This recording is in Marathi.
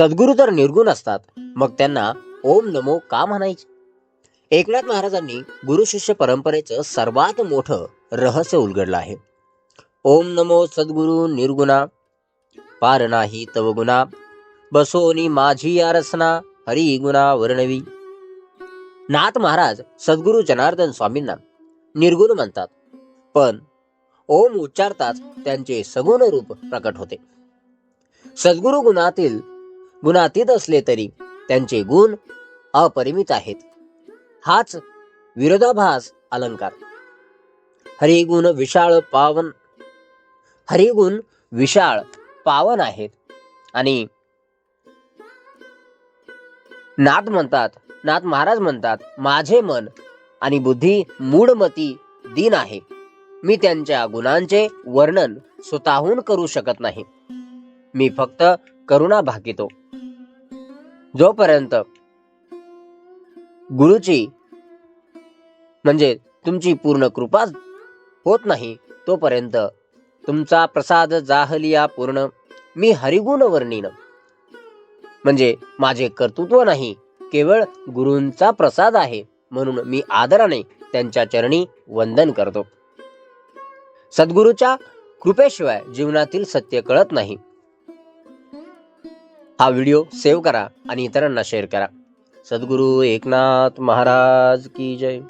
सद्गुरू तर निर्गुण असतात. मग त्यांना ओम नमो का म्हणायचे? एकनाथ महाराजांनी गुरु शिष्य परंपरेचं सर्वात मोठं रहस्य उलगडलं आहे. ओम नमो सद्गुरु निर्गुणा पार नाही तव गुणा बसोनी माझी आरसना हरी गुणा वर्णवी. नाथ महाराज सद्गुरु जनार्दन स्वामींना निर्गुण म्हणतात. पण ओम उच्चारताच त्यांचे सगुण रूप प्रकट होते. सद्गुरु गुणातील गुणातीत असले तरी त्यांचे गुण अपरिमित आहेत. हाच विरोधाभास अलंकार. हरिगुण विशाळ पावन हरिगुण विशाळ पावन आहेत. आणि नाथ म्हणतात नाथ महाराज म्हणतात माझे मन आणि बुद्धी मूढमती दिन आहे. मी त्यांच्या गुणांचे वर्णन स्वतःहून करू शकत नाही. मी फक्त करुणा भाकितो. जोपर्यंत गुरुची म्हणजे तुमची पूर्ण कृपा होत नाही तोपर्यंत तुमचा प्रसाद जाहलिया पूर्ण मी हरिगुण वर्णीन. म्हणजे माझे कर्तृत्व नाही केवळ गुरूंचा प्रसाद आहे म्हणून मी आदराने त्यांच्या चरणी वंदन करतो. सद्गुरूच्या कृपेशिवाय जीवनातील सत्य कळत नाही. हा व्हिडिओ सेव्ह करा आणि इतरांना शेअर करा. सद्गुरू एकनाथ महाराज की जय.